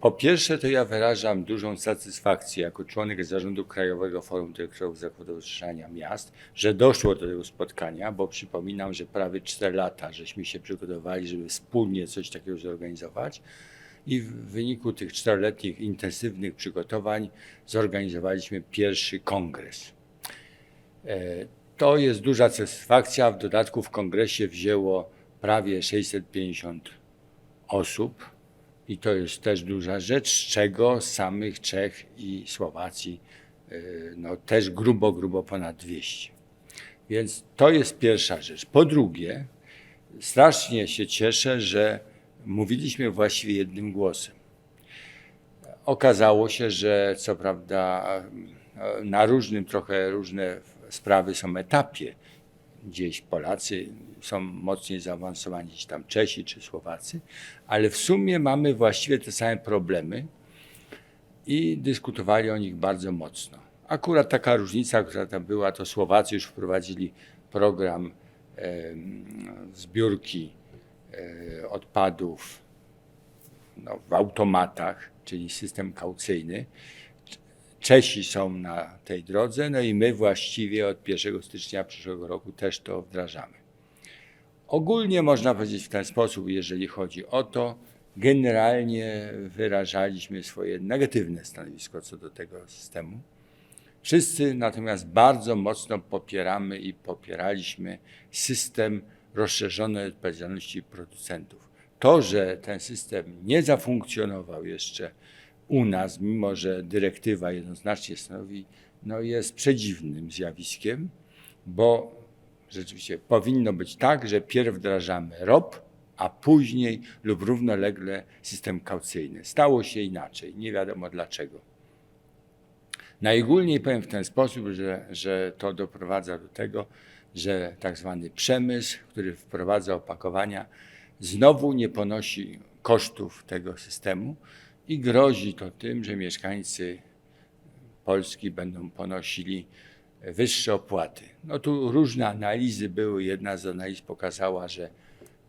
Po pierwsze, to ja wyrażam dużą satysfakcję jako członek zarządu Krajowego Forum Dyrektorów Zakładu Rozszerzania Miast, że doszło do tego spotkania, bo przypominam, że prawie 4 lata żeśmy się przygotowali, żeby wspólnie coś takiego zorganizować. I w wyniku tych czteroletnich intensywnych przygotowań zorganizowaliśmy pierwszy kongres. E, To jest duża satysfakcja. W dodatku w kongresie wzięło prawie 650 osób i to jest też duża rzecz, z czego samych Czech i Słowacji y, no, też grubo, grubo ponad 200. Więc to jest pierwsza rzecz. Po drugie, strasznie się cieszę, że mówiliśmy właściwie jednym głosem. Okazało się, że co prawda e, na różnym, trochę różne sprawy są etapie. Gdzieś Polacy są mocniej zaawansowani, gdzieś tam Czesi czy Słowacy, ale w sumie mamy właściwie te same problemy i dyskutowali o nich bardzo mocno. Akurat taka różnica, która tam była, to Słowacy już wprowadzili program em, zbiórki e, odpadów no, w automatach, czyli system kaucyjny. Czesi są na tej drodze, no i my właściwie od 1 stycznia przyszłego roku też to wdrażamy. Ogólnie można powiedzieć w ten sposób, jeżeli chodzi o to, generalnie wyrażaliśmy swoje negatywne stanowisko co do tego systemu. Wszyscy natomiast bardzo mocno popieramy i popieraliśmy system rozszerzonej odpowiedzialności producentów. To, że ten system nie zafunkcjonował jeszcze u nas, mimo że dyrektywa jednoznacznie stanowi, no jest przedziwnym zjawiskiem, bo rzeczywiście powinno być tak, że pierw wdrażamy ROP, a później lub równolegle system kaucyjny. Stało się inaczej, nie wiadomo dlaczego. Najogólniej powiem w ten sposób, że, że to doprowadza do tego, że tak zwany przemysł, który wprowadza opakowania, znowu nie ponosi kosztów tego systemu i grozi to tym, że mieszkańcy Polski będą ponosili wyższe opłaty. No tu różne analizy były. Jedna z analiz pokazała, że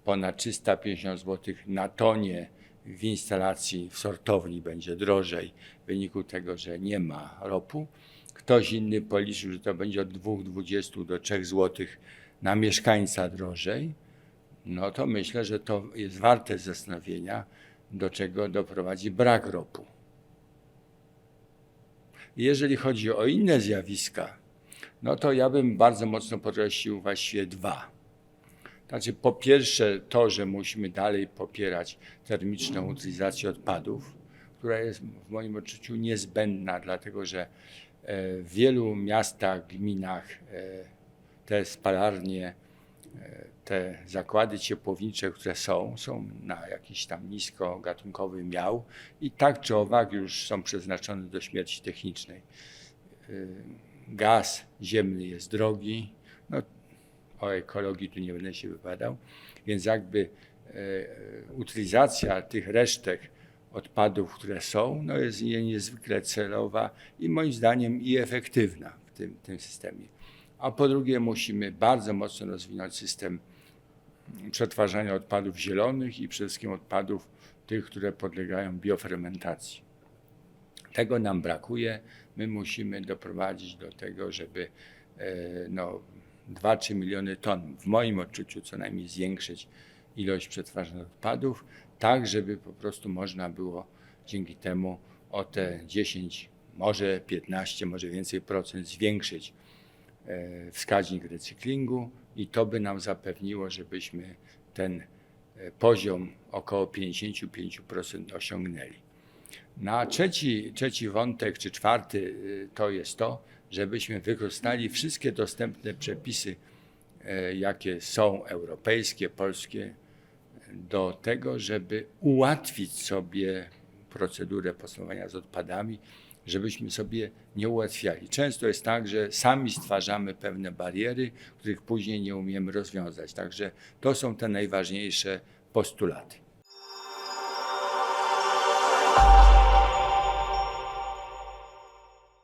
ponad 350 zł na tonie w instalacji w sortowni będzie drożej w wyniku tego, że nie ma ropu. Ktoś inny policzył, że to będzie od 2,20 do 3 zł na mieszkańca drożej. No to myślę, że to jest warte zastanowienia, do czego doprowadzi brak ropu. Jeżeli chodzi o inne zjawiska, no to ja bym bardzo mocno podkreślił właściwie dwa. Znaczy, po pierwsze, to, że musimy dalej popierać termiczną utylizację odpadów, która jest w moim odczuciu niezbędna, dlatego że e, w wielu miastach, gminach e, te spalarnie, te zakłady ciepłownicze, które są, są na jakiś tam niskogatunkowy miał i tak czy owak już są przeznaczone do śmierci technicznej. Y, Gaz ziemny jest drogi, no, o ekologii tu nie będę się wypowiadał, więc jakby e, utylizacja tych resztek odpadów, które są, no jest nie- niezwykle celowa i moim zdaniem i efektywna w tym, tym systemie. A po drugie musimy bardzo mocno rozwinąć system przetwarzania odpadów zielonych i przede wszystkim odpadów tych, które podlegają biofermentacji. Tego nam brakuje. My musimy doprowadzić do tego, żeby e, no, 2-3 miliony ton, w moim odczuciu co najmniej zwiększyć ilość przetwarzanych odpadów, tak żeby po prostu można było dzięki temu o te 10, może 15, może więcej procent zwiększyć e, wskaźnik recyklingu i to by nam zapewniło, żebyśmy ten e, poziom około 55% osiągnęli. Na trzeci, trzeci wątek, czy czwarty, y, to jest to, żebyśmy wykorzystali wszystkie dostępne przepisy, e, jakie są europejskie, polskie, do tego, żeby ułatwić sobie procedurę postępowania z odpadami, żebyśmy sobie nie ułatwiali. Często jest tak, że sami stwarzamy pewne bariery, których później nie umiemy rozwiązać. Także to są te najważniejsze postulaty.